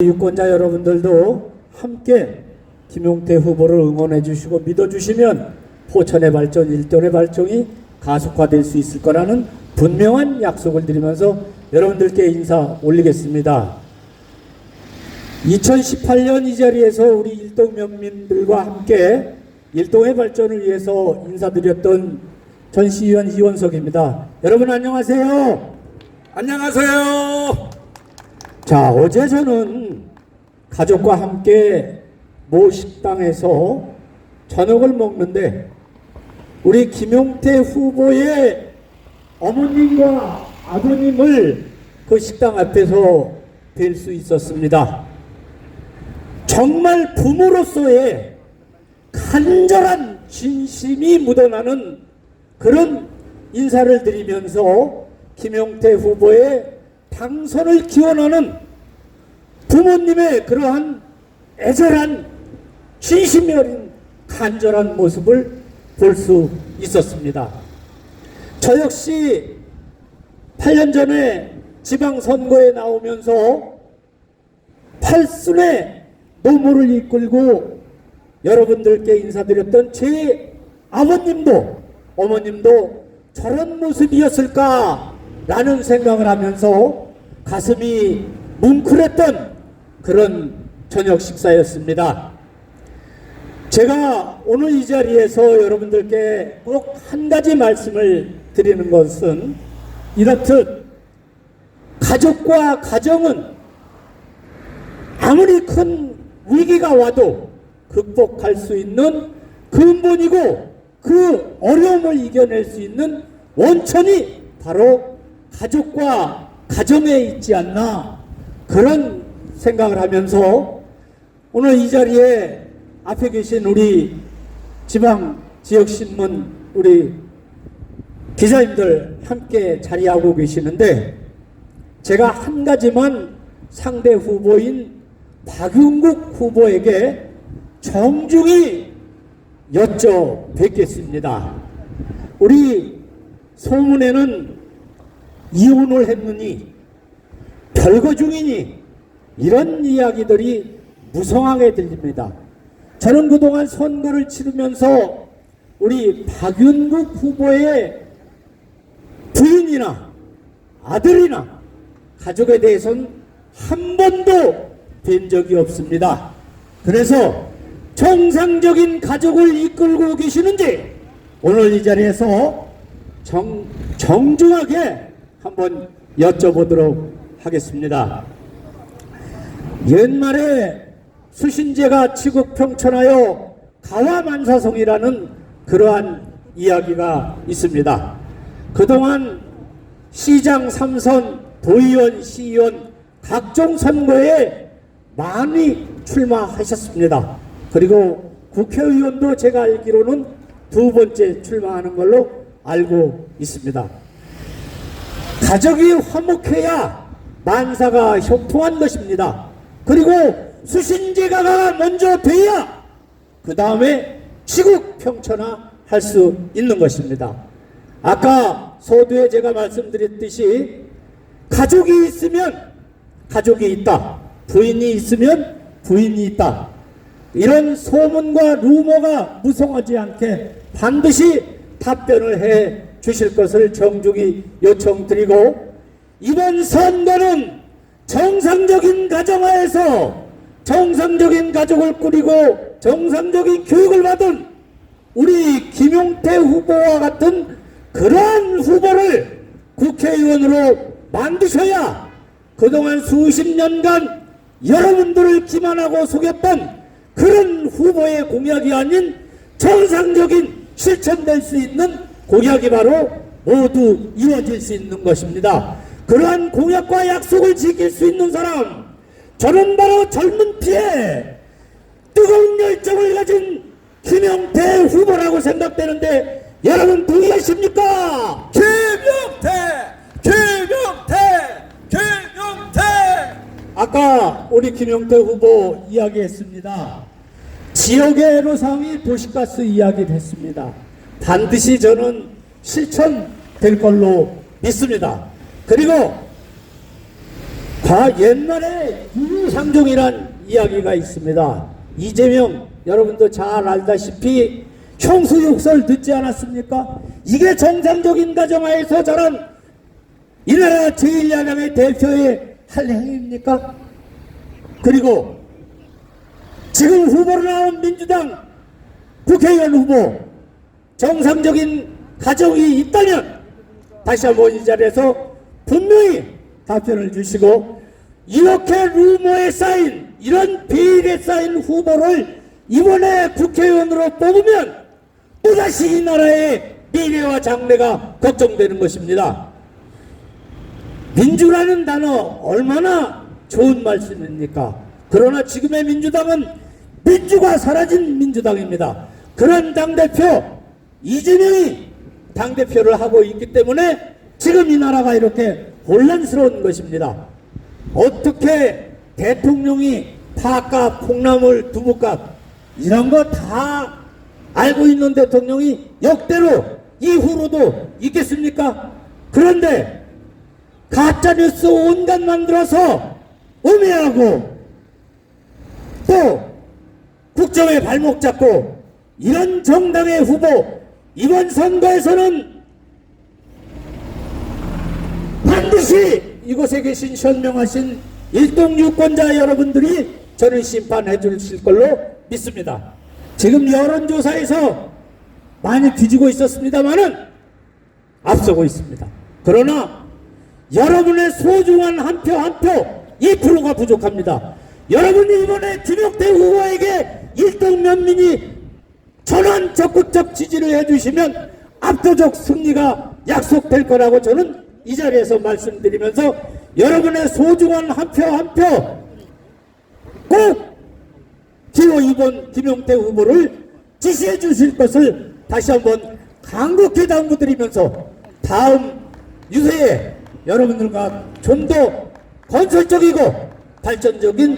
유권자 여러분들도 함께 김용태 후보를 응원해 주시고 믿어 주시면 포천의 발전, 일don의 발전이 가속화될 수 있을 거라는 분명한 약속을 드리면서 여러분들께 인사 올리겠습니다. 2018년 이 자리에서 우리 일동 면민들과 함께 일동의 발전을 위해서 인사드렸던 전시위원 이원석입니다. 여러분 안녕하세요. 안녕하세요. 자, 어제 저는 가족과 함께 모 식당에서 저녁을 먹는데 우리 김용태 후보의 어머님과 아버님을 그 식당 앞에서 뵐 수 있었습니다. 정말 부모로서의 간절한 진심이 묻어나는 그런 인사를 드리면서 김용태 후보의 당선을 기원하는 부모님의 그러한 애절한 진심이 어린 간절한 모습을 볼 수 있었습니다. 저 역시 8년 전에 지방선거에 나오면서 팔순의 노모를 이끌고 여러분들께 인사드렸던 제 아버님도 어머님도 저런 모습이었을까라는 생각을 하면서 가슴이 뭉클했던 그런 저녁 식사였습니다. 제가 오늘 이 자리에서 여러분들께 꼭 한 가지 말씀을 드리는 것은 이렇듯 가족과 가정은 아무리 큰 위기가 와도 극복할 수 있는 근본이고 그 어려움을 이겨낼 수 있는 원천이 바로 가족과 가정에 있지 않나 그런 생각을 하면서 오늘 이 자리에 앞에 계신 우리 지방 지역 신문 우리 기자님들 함께 자리하고 계시는데 제가 한 가지만 상대 후보인 박용국 후보에게 정중히 여쭤뵙겠습니다. 우리 소문에는 이혼을 했느니 별거 중이니 이런 이야기들이 무성하게 들립니다. 저는 그동안 선거를 치르면서 우리 박윤국 후보의 부인이나 아들이나 가족에 대해서는 한 번도 뵌 적이 없습니다. 그래서 정상적인 가족을 이끌고 계시는지 오늘 이 자리에서 정, 정중하게 한번 여쭤보도록 하겠습니다. 옛말에 수신제가 치국 평천하여 가와만사성이라는 그러한 이야기가 있습니다. 그동안 시장 삼선, 도의원, 시의원 각종 선거에 많이 출마하셨습니다. 그리고 국회의원도 제가 알기로는 두 번째 출마하는 걸로 알고 있습니다. 가족이 화목해야 만사가 협통한 것입니다. 그리고 수신제가가 먼저 돼야 그 다음에 치국 평천화 할 수 있는 것입니다. 아까 서두에 제가 말씀드렸듯이 가족이 있으면 가족이 있다. 부인이 있으면 부인이 있다. 이런 소문과 루머가 무성하지 않게 반드시 답변을 해 주실 것을 정중히 요청드리고 이번 선거는 정상적인 가정하에서 정상적인 가족을 꾸리고 정상적인 교육을 받은 우리 김용태 후보와 같은 그러한 후보를 국회의원으로 만드셔야 그동안 수십 년간 여러분들을 기만하고 속였던 그런 후보의 공약이 아닌 정상적인 실천될 수 있는 공약이 바로 모두 이루어질 수 있는 것입니다. 그러한 공약과 약속을 지킬 수 있는 사람, 저는 바로 젊은 피에 뜨거운 열정을 가진 김영태 후보라고 생각되는데 여러분 동의하십니까? 김용태, 김용태, 김용태. 아까 우리 김영태 후보 이야기했습니다. 지역의 애로사항이 도시가스 이야기를 했습니다. 반드시 저는 실천될 걸로 믿습니다. 그리고 다 옛날에 유상종이란 이야기가 있습니다. 이재명 여러분도 잘 알다시피 형수 욕설 듣지 않았습니까? 이게 정상적인 가정하에서 자란 이 나라 제1야당의 대표의 할 행위입니까? 그리고 지금 후보로 나온 민주당 국회의원 후보 정상적인 가정이 있다면 다시 한번 이 자리에서 분명히 답변을 주시고 이렇게 루머에 쌓인 이런 비일에 쌓인 후보를 이번에 국회의원으로 뽑으면 또다시 이 나라의 미래와 장래가 걱정되는 것입니다. 민주라는 단어 얼마나 좋은 말씀입니까? 그러나 지금의 민주당은 민주가 사라진 민주당입니다. 그런 당대표 이재명이 당대표를 하고 있기 때문에 지금 이 나라가 이렇게 혼란스러운 것입니다. 어떻게 대통령이 파값, 콩나물, 두부값 이런 거 다 알고 있는 대통령이 역대로 이후로도 있겠습니까? 그런데 가짜뉴스 온갖 만들어서 음해하고 또 국정에 발목 잡고 이런 정당의 후보 이번 선거에서는 반드시 이곳에 계신 현명하신 일동 유권자 여러분들이 저는 심판해 주실 걸로 믿습니다. 지금 여론조사에서 많이 뒤지고 있었습니다만은 앞서고 있습니다. 그러나 여러분의 소중한 한 표 한 표 2%가 부족합니다. 여러분이 이번에 김용태 후보에게 일동 면민이 전원 적극적 지지를 해주시면 압도적 승리가 약속될 거라고 저는 이 자리에서 말씀드리면서 여러분의 소중한 한 표 한 표 꼭 기호 2번 김용태 후보를 지시해 주실 것을 다시 한번 간곡히 당부드리면서 다음 유세에 여러분들과 좀 더 건설적이고 발전적인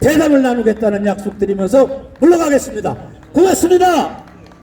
대담을 나누겠다는 약속드리면서 물러가겠습니다. 고맙습니다.